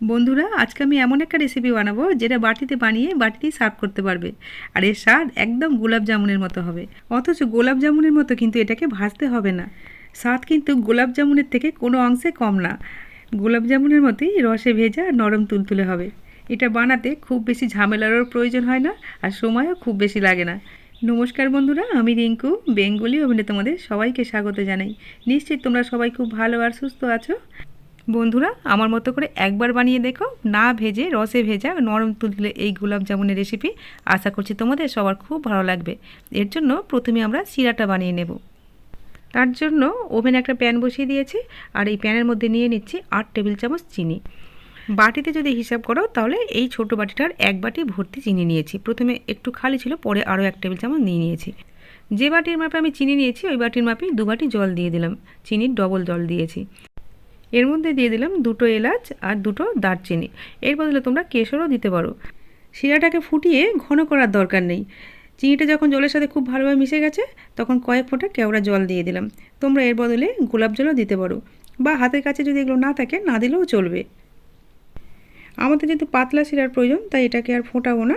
বন্ধুরা, আজকে আমি এমন একটা রেসিপি বানাবো যেটা বাটিতে বানিয়ে বাটিতেই সার্ভ করতে পারবে। আর এর স্বাদ একদম গোলাপ জামুনের মতো হবে। অথচ গোলাপ জামুনের মতো কিন্তু এটাকে ভাজতে হবে না। স্বাদ কিন্তু গোলাপ জামুনের থেকে কোনো অংশে কম না। গোলাপ জামুনের মতোই রসে ভেজা আর নরম তুলতুলে হবে। এটা বানাতে খুব বেশি ঝামেলারও প্রয়োজন হয় না আর সময়ও খুব বেশি লাগে না। নমস্কার বন্ধুরা, আমি রিঙ্কু, বেঙ্গলি অভিনে তোমাদের সবাইকে স্বাগত জানাই। নিশ্চয়ই তোমরা সবাই খুব ভালো আর সুস্থ আছো? বন্ধুরা, আমার মতো করে একবার বানিয়ে দেখো। না ভেজে, রসে ভেজা, নরম তুলতুলে এই গোলাপ জামুনের রেসিপি আশা করছি তোমাদের সবার খুব ভালো লাগবে। এর জন্য প্রথমে আমরা শিরাটা বানিয়ে নেব। তার জন্য ওভেনে একটা প্যান বসিয়ে দিয়েছি আর এই প্যানের মধ্যে নিয়ে নিচ্ছি আট টেবিল চামচ চিনি। বাটিতে যদি হিসাব করো তাহলে এই ছোট বাটিটার এক বাটি ভর্তি চিনি নিয়েছি। প্রথমে একটু খালি ছিল, পরে আরও এক টেবিল চামচ নিয়ে নিয়েছি। যে বাটির মাপে আমি চিনি নিয়েছি, ওই বাটির মাপে দু বাটি জল দিয়ে দিলাম। চিনির ডবল জল দিয়েছি। এর মধ্যে দিয়ে দিলাম দুটো এলাচ আর দুটো দারচিনি। এর বদলে তোমরা কেশরও দিতে পারো। শিরাটাকে ফুটিয়ে ঘন করার দরকার নেই। চিনিটা যখন জলের সাথে খুব ভালোভাবে মিশে গেছে, তখন কয়েক ফোঁটা কেওড়া জল দিয়ে দিলাম। তোমরা এর বদলে গোলাপ জলও দিতে পারো বা হাতের কাছে যদি এগুলো না থাকে, না দিলেও চলবে। আমাদের যেহেতু পাতলা শিরার প্রয়োজন, তাই এটাকে আর ফোটাবো না।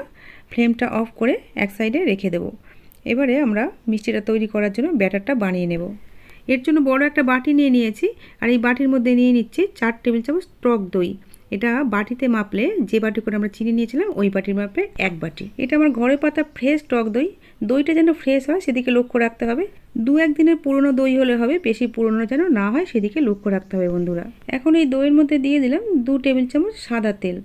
ফ্লেমটা অফ করে এক সাইডে রেখে দেবো। এবারে আমরা মিষ্টিটা তৈরি করার জন্য ব্যাটারটা বানিয়ে নেব। এর জন্য বড় একটা বাটি নিয়ে নিয়েছি আর এই বাটির মধ্যে নিয়ে নিচ্ছি চার টেবিল চামচ টক দই। এটা বাটিতে মাপলে যে বাটি করে আমরা চিনি নিয়েছিলাম, ওই বাটির মাপে এক বাটি। এটা আমার ঘরে পাতা ফ্রেশ টক দই। দইটা যেন ফ্রেশ হয় সেদিকে লক্ষ্য রাখতে হবে। দু একদিনের পুরনো দই হলে হবে, বেশি পুরনো যেন না হয় সেদিকে লক্ষ্য রাখতে হবে বন্ধুরা। এখন এই দইয়ের মধ্যে দিয়ে দিলাম দু টেবিল চামচ সাদা তেল।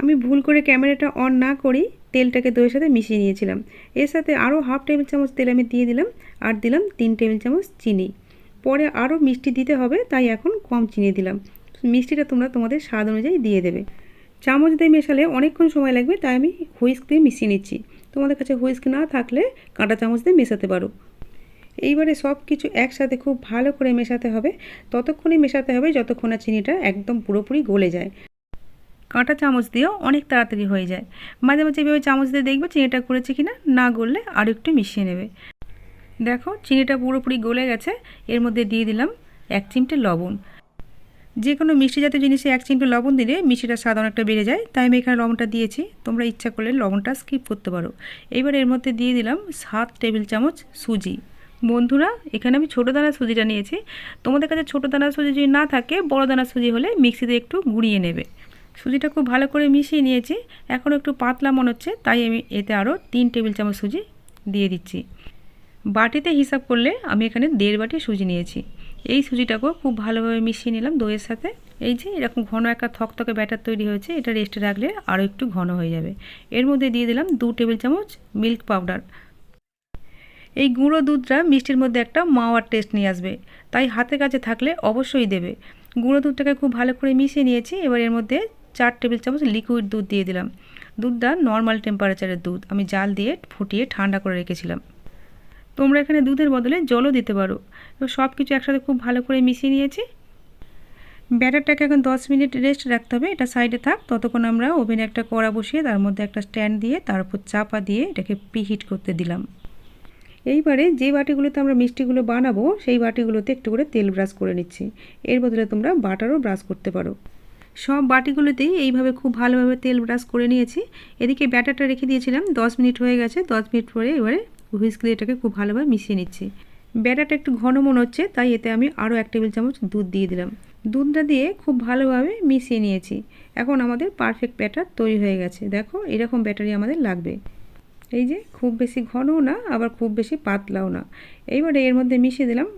আমি ভুল করে ক্যামেরাটা অন না করেই তেলটাকে দইয়ের সাথে মিশিয়ে নিয়েছিলাম। এর সাথে আরও হাফ টেবিল চামচ তেল আমি দিয়ে দিলাম আর দিলাম তিন টেবিল চামচ চিনি। পরে আরও মিষ্টি দিতে হবে, তাই এখন কম চিনি দিলাম। মিষ্টিটা তোমরা তোমাদের স্বাদ অনুযায়ী দিয়ে দেবে। চামচ দিয়ে মেশালে অনেকক্ষণ সময় লাগবে, তাই আমি হুইস্ক দিয়ে মিশিয়ে নিচ্ছি। তোমাদের কাছে হুইস্ক না থাকলে কাঁটা চামচ দিয়ে মেশাতে পারো। এইবারে সব কিছু একসাথে খুব ভালো করে মেশাতে হবে। ততক্ষণই মেশাতে হবে যতক্ষণ না চিনিটা একদম পুরোপুরি গলে যায়। কাঁটা চামচ দিয়েও অনেক তাড়াতাড়ি হয়ে যায়। মাঝে মাঝে এভাবে চামচ দিয়ে দেখবে চিনিটা করেছে কি না না গললে আর একটু মিশিয়ে নেবে। দেখো, চিনিটা পুরোপুরি গলে গেছে। এর মধ্যে দিয়ে দিলাম এক চিমটে লবণ। যে কোনো মিষ্টি জাতীয় জিনিসে এক চিমটে লবণ দিলে মিষ্টিটা স্বাদ অনেকটা বেড়ে যায়। তাই আমি এখানে লবণটা দিয়েছি। তোমরা ইচ্ছা করলে লবণটা স্কিপ করতে পারো। এবার এর মধ্যে দিয়ে দিলাম সাত টেবিল চামচ সুজি। বন্ধুরা, এখানে আমি ছোটো দানার সুজিটা নিয়েছি। তোমাদের কাছে ছোটো দানার সুজি যদি না থাকে, বড় দানার সুজি হলে মিক্সিতে একটু গুঁড়িয়ে নেবে। সুজিটা খুব ভালো করে মিশিয়ে নিয়েছি। এখন একটু পাতলা মনে হচ্ছে, তাই আমি এতে আরও তিন টেবিল চামচ সুজি দিয়ে দিচ্ছি। বাটিতে হিসাব করলে আমি এখানে দেড় বাটি সুজি নিয়েছি। এই সুজিটাকেও খুব ভালোভাবে মিশিয়ে নিলাম দইয়ের সাথে। এই যে এরকম ঘন একটা থকথকে ব্যাটার তৈরি হয়েছে, এটা রেস্টে রাখলে আরও একটু ঘন হয়ে যাবে। এর মধ্যে দিয়ে দিলাম দু টেবিল চামচ মিল্ক পাউডার এই গুঁড়ো দুধটা মিষ্টির মধ্যে একটা মাওয়ার টেস্ট নিয়ে আসবে, তাই হাতের কাছে থাকলে অবশ্যই দেবে। গুঁড়ো দুধটাকে খুব ভালো করে মিশিয়ে নিয়েছি, এবার এর মধ্যে চার টেবিল চামচ লিকুইড দুধ দিয়ে দিলাম। দুধটা নর্মাল টেম্পারেচারের দুধ। আমি জাল দিয়ে ফুটিয়ে ঠান্ডা করে রেখেছিলাম। তোমরা এখানে দুধের বদলে জলও দিতে পারো। এবার সব কিছু একসাথে খুব ভালো করে মিশিয়ে নিয়েছি। ব্যাটারটাকে এখন দশ মিনিট রেস্ট রাখতে হবে। এটা সাইডে থাক। ততক্ষণ আমরা ওভেনে একটা কড়া বসিয়ে, তার মধ্যে একটা স্ট্যান্ড দিয়ে, তার উপর চাপা দিয়ে এটাকে প্রিহিট করতে দিলাম। এইবারে যে বাটিগুলোতে আমরা মিষ্টিগুলো বানাবো, সেই বাটিগুলোতে একটু করে তেল ব্রাশ করে নিচ্ছি। এর বদলে তোমরা বাটারও ব্রাশ করতে পারো। সব বাটিগুলোতেই এইভাবে খুব ভালোভাবে তেল ব্রাশ করে নিয়েছি। এদিকে ব্যাটারটা রেখে দিয়েছিলাম, দশ মিনিট হয়ে গেছে, দশ মিনিট পরে এবারে হুইস্ক দিয়ে এটাকে খুব ভালোভাবে মিশিয়ে নিচ্ছি। ব্যাটারটা একটু ঘন মনে হচ্ছে, তাই এতে আমি আরও এক টেবিল চামচ দুধ দিয়ে দিলাম। দুধটা দিয়ে খুব ভালোভাবে মিশিয়ে নিয়েছি। এখন আমাদের পারফেক্ট ব্যাটার তৈরি হয়ে গেছে। দেখো, এরকম ব্যাটারি আমাদের লাগবে। এই যে, খুব বেশি ঘনও না, আবার খুব বেশি পাতলাও না। এইবারে এর মধ্যে মিশিয়ে দিলাম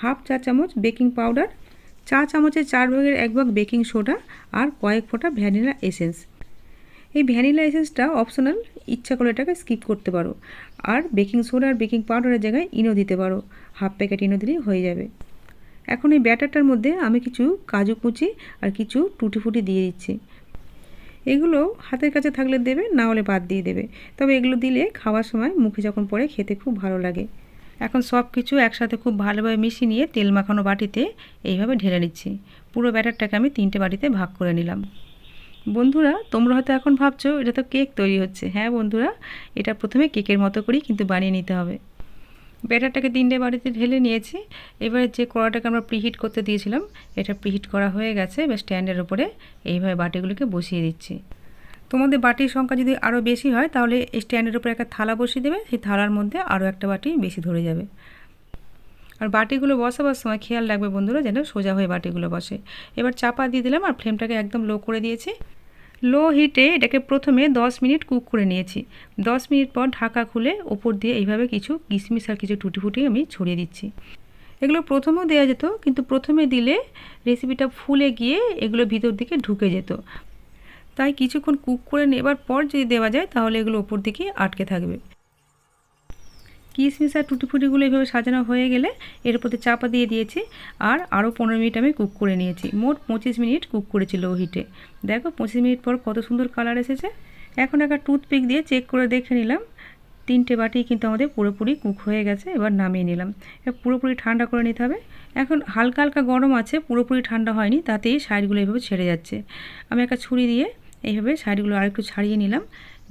হাফ চা চামচ বেকিং পাউডার চা চামচের চার ভাগের এক ভাগ বেকিং সোডা আর কয়েক ফোঁটা ভ্যানিলা এসেন্স। এই ভ্যানিলা এসেন্সটা অপশনাল, ইচ্ছা করে এটাকে স্কিপ করতে পারো। আর বেকিং সোডা আর বেকিং পাউডারের জায়গায় ইনো দিতে পারো। হাফ প্যাকেট ইনো দিলেই হয়ে যাবে। এখন এই ব্যাটারটার মধ্যে আমি কিছু কাজু কুচি আর কিছু টুটি ফুটি দিয়ে দিচ্ছি। এগুলো হাতের কাছে থাকলে দেবে, না হলে বাদ দিয়ে দেবে। তবে এগুলো দিলে খাওয়ার সময় মুখে যখন পড়ে, খেতে খুব ভালো লাগে। এখন সব কিছু একসাথে খুব ভালোভাবে মিশিয়ে নিয়ে তেল মাখানো বাটিতে এইভাবে ঢেলে নিচ্ছি। পুরো ব্যাটারটাকে আমি তিনটে বাটিতে ভাগ করে নিলাম। বন্ধুরা, তোমরা হয়তো এখন ভাবছ, এটা তো কেক তৈরি হচ্ছে। হ্যাঁ বন্ধুরা, এটা প্রথমে কেকের মতো করেই কিন্তু বানিয়ে নিতে হবে। ব্যাটারটাকে তিনটে বাড়িতে ঢেলে নিয়েছি। এবারে যে কড়াটাকে আমরা প্রিহিট করতে দিয়েছিলাম, এটা প্রিহিট করা হয়ে গেছে। এবার স্ট্যান্ডের ওপরে এইভাবে বাটিগুলোকে বসিয়ে দিচ্ছি। তোমাদের বাটির সংখ্যা যদি আরও বেশি হয়, তাহলে স্ট্যান্ডের উপরে একটা থালা বসিয়ে দেবে, সেই থালার মধ্যে আরও একটা বাটি বেশি ধরে যাবে। আর বাটিগুলো বসাবার সময় খেয়াল রাখবে বন্ধুরা যেন সোজা হয়ে বাটিগুলো বসে। এবার চাপা দিয়ে দিলাম আর ফ্লেমটাকে একদম লো করে দিয়েছি। লো হিটে এটাকে প্রথমে 10 মিনিট কুক করে নিয়েছি। 10 মিনিট পর ঢাকা খুলে ওপর দিয়ে এইভাবে কিছু কিশমিশ আর কিছু টুটি ফুটি আমি ছড়িয়ে দিচ্ছি। এগুলো প্রথমেও দেওয়া যেত, কিন্তু প্রথমে দিলে রেসিপিটা ফুলে গিয়ে এগুলো ভিতর দিকে ঢুকে যেত। তাই কিছুক্ষণ কুক করে নেবার পর যদি দেওয়া যায়, তাহলে এগুলো ওপর দিকে আটকে থাকবে। কিশমিশ আর টুটিফুটিগুলো এইভাবে সাজানো হয়ে গেলে এর উপরে চাপা দিয়ে দিয়েছি, আর আরও পনেরো মিনিট আমি কুক করে নিয়েছি। মোট পঁচিশ মিনিট কুক করেছি লো হিটে। দেখো, পঁচিশ মিনিট পর কত সুন্দর কালার এসেছে। এখন একটা টুথপিক দিয়ে চেক করে দেখে নিলাম। তিনটে বাটি কিন্তু আমাদের পুরোপুরি কুক হয়ে গেছে, এবার নামিয়ে নিলাম। পুরোপুরি ঠান্ডা করে নিতে হবে। এখন হালকা হালকা গরম আছে, পুরোপুরি ঠান্ডা হয়নি, তাতেই সাইডগুলো এইভাবে ছেড়ে যাচ্ছে। আমি একটা ছুরি দিয়ে এইভাবে সাইডগুলো আরেকটু ছাড়িয়ে নিলাম।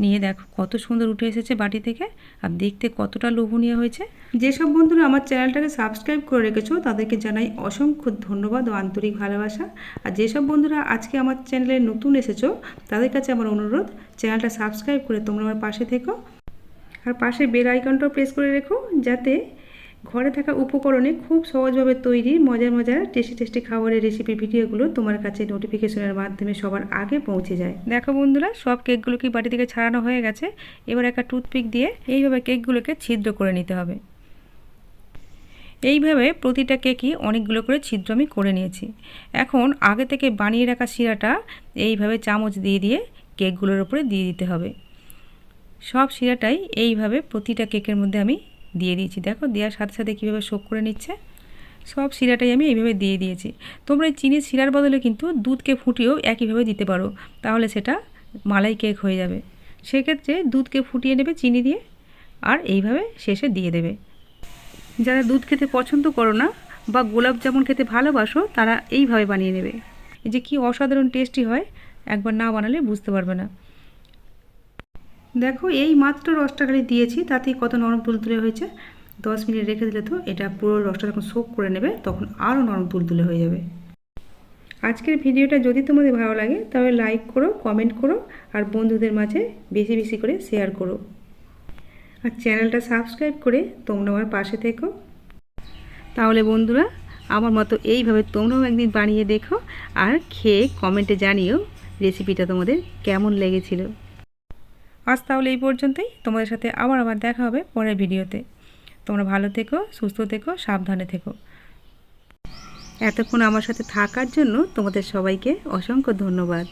নিয়ে দেখো কত সুন্দর উঠে এসেছে বাটি থেকে আর দেখতে কতটা লোভনীয় হয়েছে। যেসব বন্ধুরা আমার চ্যানেলটাকে সাবস্ক্রাইব করে রেখেছো, তাদেরকে জানাই অসংখ্য ধন্যবাদ ও আন্তরিক ভালোবাসা। আর যেসব বন্ধুরা আজকে আমার চ্যানেলে নতুন এসেছ, তাদের কাছে আমার অনুরোধ, চ্যানেলটা সাবস্ক্রাইব করে তোমরা আমার পাশে থেকো। আর পাশে বেল আইকনটাও প্রেস করে রেখো, যাতে ঘরে থাকা উপকরণে খুব সহজভাবে তৈরি মজার মজার টেস্টি টেস্টি খাবারের রেসিপি ভিডিওগুলো তোমার কাছে নোটিফিকেশনের মাধ্যমে সবার আগে পৌঁছে যায়। দেখো বন্ধুরা, সব কেকগুলো কি বাটি থেকে ছাড়ানো হয়ে গেছে? এবার একটা টুথপিক দিয়ে এইভাবে কেকগুলোকে ছিদ্র করে নিতে হবে। এইভাবে প্রতিটা কেকই অনেকগুলো করে ছিদ্র আমি করে নিয়েছি। এখন আগে থেকে বানিয়ে রাখা শিরাটা এইভাবে চামচ দিয়ে দিয়ে কেকগুলোর উপরে দিয়ে দিতে হবে। সব শিরাটাই এইভাবে প্রতিটা কেকের মধ্যে আমি দিয়ে দিয়েছি। দেখো, দেওয়ার সাথে সাথে কীভাবে শোক করে নিচ্ছে? সব শিরাটাই আমি এইভাবে দিয়ে দিয়েছি। তোমরা এই চিনির শিরার বদলে কিন্তু দুধকে ফুটিয়েও একইভাবে দিতে পারো। তাহলে সেটা মালাই কেক হয়ে যাবে। সেক্ষেত্রে দুধকে ফুটিয়ে নেবে চিনি দিয়ে আর এইভাবে শেষে দিয়ে দেবে। যারা দুধ খেতে পছন্দ করো না বা গোলাপ জামুন খেতে ভালোবাসো, তারা এইভাবে বানিয়ে নেবে। এই যে কী অসাধারণ টেস্টি হয়, একবার না বানালে বুঝতে পারবে না। দেখো, এই মাত্র রসটা খালি দিয়েছি, তাতেই কত নরম তুলতুলে হয়েছে। দশ মিনিট রেখে দিলে তো এটা পুরো রসটা যখন সোক করে নেবে, তখন আরও নরম তুলতুলে হয়ে যাবে। আজকের ভিডিওটা যদি তোমাদের ভালো লাগে, তাহলে লাইক করো কমেন্ট করো, আর বন্ধুদের মাঝে বেশি বেশি করে শেয়ার করো। আর চ্যানেলটা সাবস্ক্রাইব করে তোমরা আমার পাশে থেকো। তাহলে বন্ধুরা, আমার মতো এইভাবে তোমরাও একদিন বানিয়ে দেখো, আর খেয়ে কমেন্টে জানিও রেসিপিটা তোমাদের কেমন লেগেছিল। আজ তাহলে এই পর্যন্তই। তোমাদের সাথে আবার আবার দেখা হবে পরের ভিডিওতে। তোমরা ভালো থেকো, সুস্থ থেকো, সাবধানে থেকো। এতক্ষণ আমার সাথে থাকার জন্য তোমাদের সবাইকে অসংখ্য ধন্যবাদ।